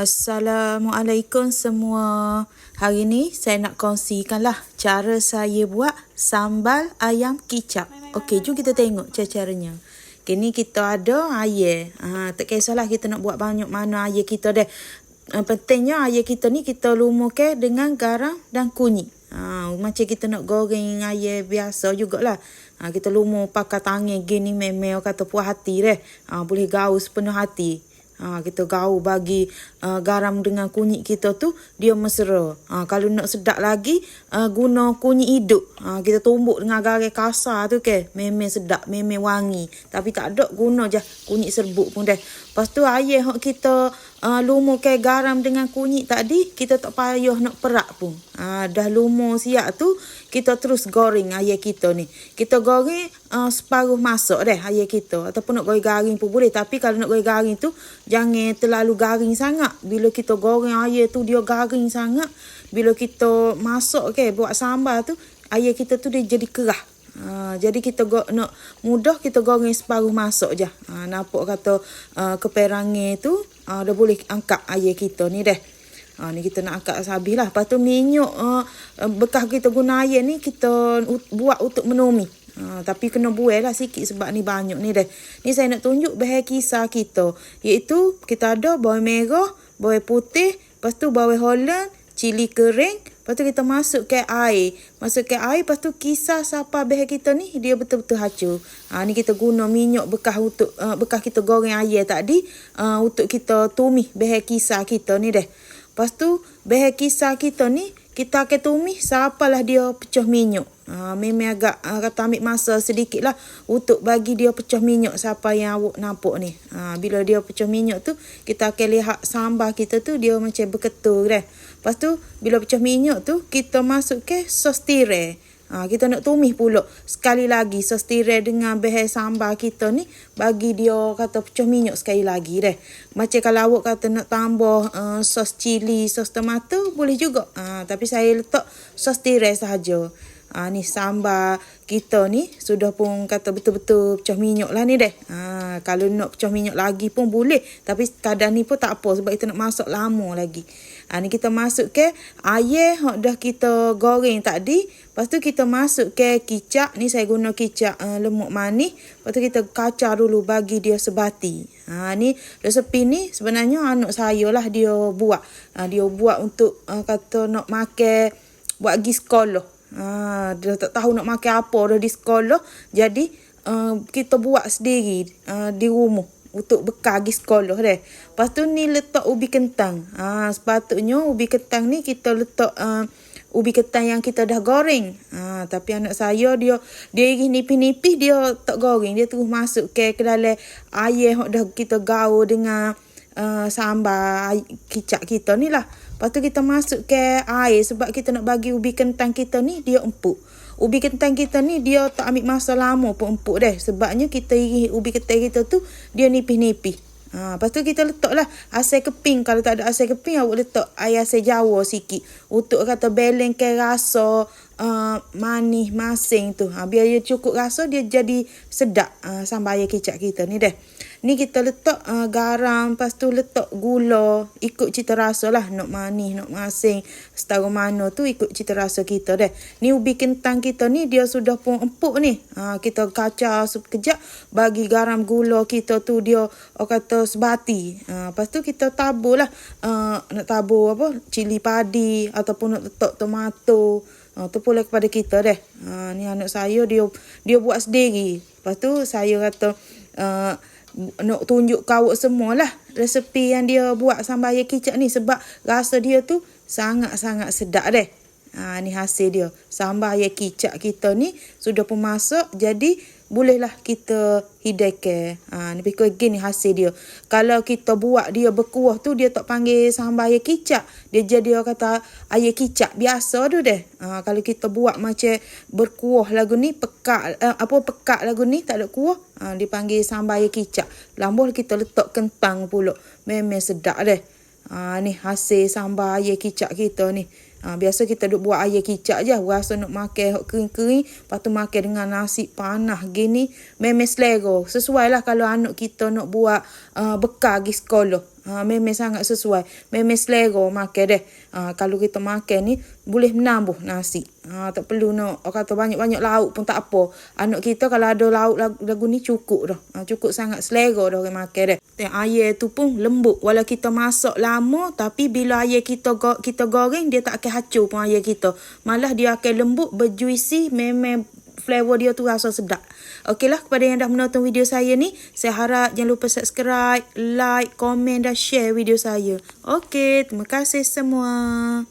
Assalamualaikum semua. Hari ni saya nak kongsikanlah cara saya buat sambal ayam kicap. Okey, jom kita tengok cara-caranya. Okay, ni kita ada air. Ha, tak kisahlah kita nak buat banyak mana air kita dah. Uh, pentingnya air kita ni kita lumurkan dengan garam dan kunyit. Ha, macam kita nak goreng air biasa jugalah. Ha, kita lumur pakai tangan gini memel kata puas hati deh. Ha, boleh gaul sepenuh hati. Ha, kita gaul bagi uh, garam dengan kunyit kita tu dia mesra. Ha, kalau nak sedap lagi uh, guna kunyit hidup. Ha, kita tumbuk dengan garam kasar tu ke. Memang sedap, memang wangi. Tapi tak ada guna je kunyit serbuk pun dah. Lepas tu yang kita uh, lumurkan garam dengan kunyit tadi kita tak payah nak perak pun. Ha, dah lumur siap tu kita terus goreng air kita ni. Kita goreng uh, separuh masak dah air kita. Ataupun nak goreng garing pun boleh. Tapi kalau nak goreng garing tu jangan terlalu garing sangat. Bila kita goreng air tu dia garing sangat. Bila kita masak ke buat sambal tu air kita tu dia jadi kerah. Ha, jadi kita go, nak mudah kita goreng separuh masak je. Ha, nampak kata uh, keperangan tu uh, dah boleh angkat air kita ni dah. Ha, ni kita nak angkat habis lah. Lepas tu minyak uh, bekas kita guna air ni kita ut, buat untuk menumi. Ha, tapi kena buai lah sikit sebab ni banyak ni dah. Ni saya nak tunjuk bahan kisah kita. Iaitu kita ada bawang merah, bawang putih, lepas tu bawang holland, cili kering, Lepas tu kita masuk ke air. Masuk ke air, lepas tu kisah siapa bahan kita ni, dia betul-betul hancur. Ha, ni kita guna minyak bekas untuk uh, bekas kita goreng air tadi uh, untuk kita tumis bahan kisah kita ni deh. Lepas tu, bahan kisah kita ni, kita akan tumis sapalah dia pecah minyak. Ha, memang agak uh, kata ambil masa sedikit lah untuk bagi dia pecah minyak siapa yang awak nampak ni. Ha, bila dia pecah minyak tu, kita akan lihat sambal kita tu dia macam berketul dah. Lepas tu, bila pecah minyak tu, kita masuk ke sos tirai. Ha, kita nak tumis pula sekali lagi sos tirai dengan bahan sambal kita ni bagi dia kata pecah minyak sekali lagi deh. Macam kalau awak kata nak tambah uh, sos cili, sos tomato boleh juga. Ha, tapi saya letak sos tirai sahaja. Ha, ni sambal kita ni sudah pun kata betul-betul pecah minyak lah ni deh. Ha, kalau nak pecah minyak lagi pun boleh. Tapi kadang ni pun tak apa sebab kita nak masak lama lagi. Ha, ni kita masuk ke air yang dah kita goreng tadi. Lepas tu kita masuk ke kicap. Ni saya guna kicap uh, lemuk manis. Lepas tu kita kacau dulu bagi dia sebati. Ha, ni resepi ni sebenarnya anak saya lah dia buat. Ha, dia buat untuk uh, kata nak makan buat pergi sekolah. Ha, dia tak tahu nak makan apa dah di sekolah. Jadi uh, kita buat sendiri uh, di rumah untuk bekal pergi sekolah deh. Lepas tu ni letak ubi kentang. Ha, sepatutnya ubi kentang ni kita letak uh, ubi kentang yang kita dah goreng. Ha, tapi anak saya dia dia iris nipis-nipis dia tak goreng. Dia terus masuk ke, ke dalam air yang dah kita gaul dengan uh, sambal kicap kita ni lah. Lepas tu kita masuk ke air sebab kita nak bagi ubi kentang kita ni dia empuk. Ubi kentang kita ni dia tak ambil masa lama pun empuk deh. Sebabnya kita iris ubi kentang kita tu dia nipis-nipis. Ha, lepas tu kita letaklah asam keping. Kalau tak ada asam keping, awak letak air asam jawa sikit. Untuk kata balance ke rasa uh, manis, masing tu. Ha, biar dia cukup rasa, dia jadi sedap uh, sambal air kicap kita ni deh. Ni kita letak uh, garam, lepas tu letak gula. Ikut cita rasa lah. Nak manis, nak masing. Setara mana tu ikut cita rasa kita deh. Ni ubi kentang kita ni dia sudah pun empuk ni. Ha, kita kacau sekejap. Bagi garam gula kita tu dia orang kata sebati. Ha, lepas tu kita tabur lah. Uh, nak tabur apa? Cili padi ataupun nak letak tomato. Ha, tu pula kepada kita deh. Ha, ni anak saya dia dia buat sendiri. Lepas tu saya kata... Uh, nak tunjuk kau semua lah resepi yang dia buat sambal ayam kicap ni sebab rasa dia tu sangat-sangat sedap deh. Ha, ni hasil dia. Sambal ayam kicap kita ni sudah pun masak jadi bolehlah kita hidaykan. Ha, ni pikir gini hasil dia. Kalau kita buat dia berkuah tu, dia tak panggil sambal air kicap. Dia jadi orang kata air kicap biasa tu deh. Ha, kalau kita buat macam berkuah lagu ni, pekat, eh, apa pekat lagu ni, tak ada kuah. Ha, dia panggil sambal air kicap. Lambul kita letak kentang pula. Memang sedap deh. Ha, ni hasil sambal air kicap kita ni. Ha, biasa kita duk buat air kicap je. Rasa nak makan kering-kering. Lepas tu makan dengan nasi panah gini. Memang selera. Sesuai lah kalau anak kita nak buat uh, bekal pergi sekolah. Ha, memang sangat sesuai. Memang selera makan deh. Ha, kalau kita makan ni, boleh menambah nasi. Ha, tak perlu nak, orang kata banyak-banyak lauk pun tak apa. Anak kita kalau ada lauk lagu, lagu ni cukup dah. Ha, cukup sangat selera dah orang makan deh. Dan air tu pun lembut. Walau kita masak lama, tapi bila air kita kita goreng, dia tak akan hacur pun air kita. Malah dia akan lembut, berjuisi, memang flavor dia tu rasa sedap. Okeylah kepada yang dah menonton video saya ni, saya harap jangan lupa subscribe, like, komen dan share video saya. Okey, terima kasih semua.